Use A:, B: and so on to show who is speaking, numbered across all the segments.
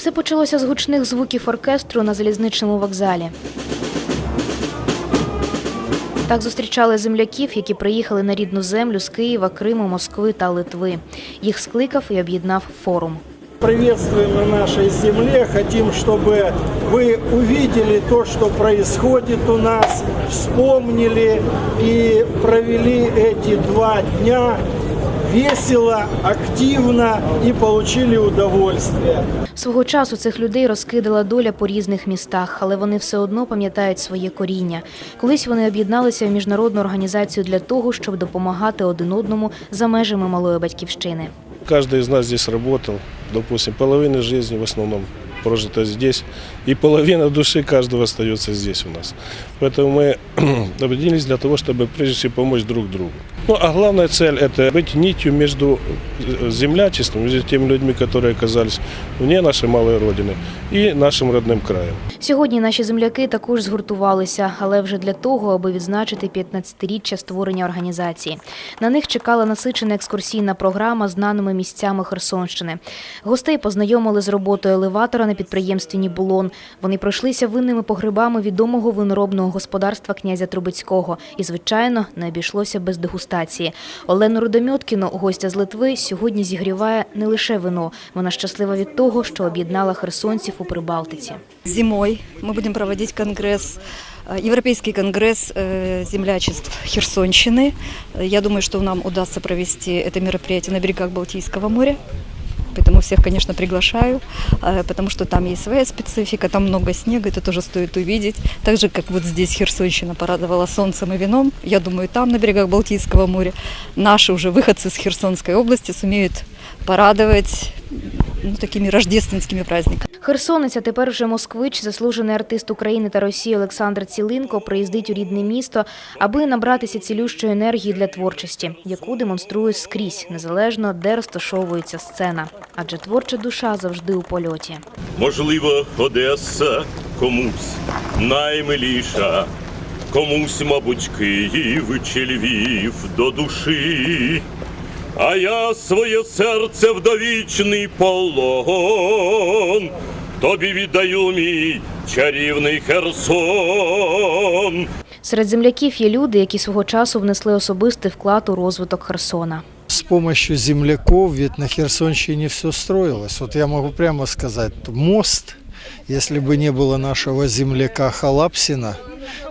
A: Все почалося з гучних звуків оркестру на залізничному вокзалі. Так зустрічали земляків, які приїхали на рідну землю з Києва, Криму, Москви та Литви. Їх скликав і об'єднав форум.
B: Приветствуем на нашей земле. Хотим, чтобы вы увидели то, что происходит у нас, вспомнили и провели эти два дня весело, активно и получили удовольствие.
A: Свого часу цих людей розкидала доля по різних містах, але вони все одно пам'ятають своє коріння. Колись вони об'єдналися в міжнародну організацію для того, щоб допомагати один одному за межами малої батьківщини.
C: Каждый из нас здесь работал, допустим, половина жизни в основном прожита здесь, и половина души каждого остается здесь у нас. Поэтому мы объединились для того, чтобы прежде всего помочь друг другу. Ну, а главная цель – это быть нитью между э, землячеством, между теми людьми, которые оказались вне нашей малой родины, и нашим родным краем.
A: Сьогодні наші земляки також згуртувалися, але вже для того, аби відзначити 15-річчя створення організації. На них чекала насичена екскурсійна програма з знаними місцями Херсонщини. Гостей познайомили з роботою елеватора на підприємстві Нібулон. Вони пройшлися винними погребами відомого виноробного господарства князя Трубецького. І, звичайно, не обійшлося без дегустації. Олену Рудомьоткіну, гостя з Литви, сьогодні зігріває не лише вино. Вона щаслива від того, що об'єднала херсонців у Прибалтиці
D: Зимой мы будем проводить конгресс, э, Европейский конгресс э, землячеств Херсонщины. Э, Я думаю, что нам удастся провести это мероприятие на берегах Балтийского моря. Поэтому всех, конечно, приглашаю, э, потому что там есть своя специфика, там много снега, это тоже стоит увидеть. Так же, как вот здесь Херсонщина порадовала солнцем и вином, я думаю, там, на берегах Балтийского моря, наши уже выходцы с Херсонской области сумеют порадовать ну, такими рождественскими праздниками.
A: Херсонець, тепер вже москвич, заслужений артист України та Росії Олександр Цілинко приїздить у рідне місто, аби набратися цілющої енергії для творчості, яку демонструє скрізь, незалежно де розташовується сцена. Адже творча душа завжди у польоті.
E: Можливо, Одеса комусь наймиліша, комусь, мабуть, Київ чи Львів до душі. А я своє серце в довічний полон, тобі віддаю мій чарівний Херсон.
A: Серед земляків є люди, які свого часу внесли особистий вклад у розвиток Херсона.
B: С помощью земляков ведь на Херсонщине все строилось. Вот я могу прямо сказать, мост, если бы не было нашего земляка Халапсина,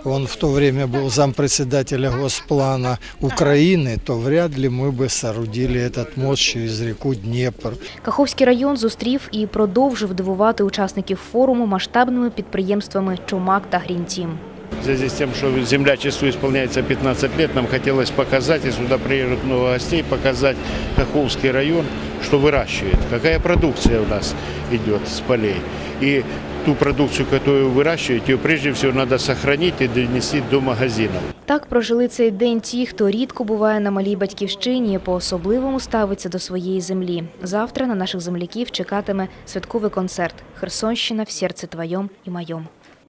B: он в то время был зампредседателя Госплана Украины, то вряд ли мы бы соорудили этот мост через реку Днепр.
A: Каховський район зустрів і продовжив дивувати учасників форуму масштабними підприємствами Чумак та Грінтім.
F: В связи с тем, что землячеству исполняется 15 лет, нам хотелось показать, и сюда приедут много гостей, показать Каховский район, что выращивает, какая продукция у нас идет с полей. И ту продукцию, которую выращивают, ее прежде всего надо сохранить и донести до магазинов.
A: Так прожили цей день ті, хто рідко буває на малій батьківщині по-особливому ставиться до своєї землі. Завтра на наших земляків чекатиме святковий концерт «Херсонщина в серці твоєм і моєм».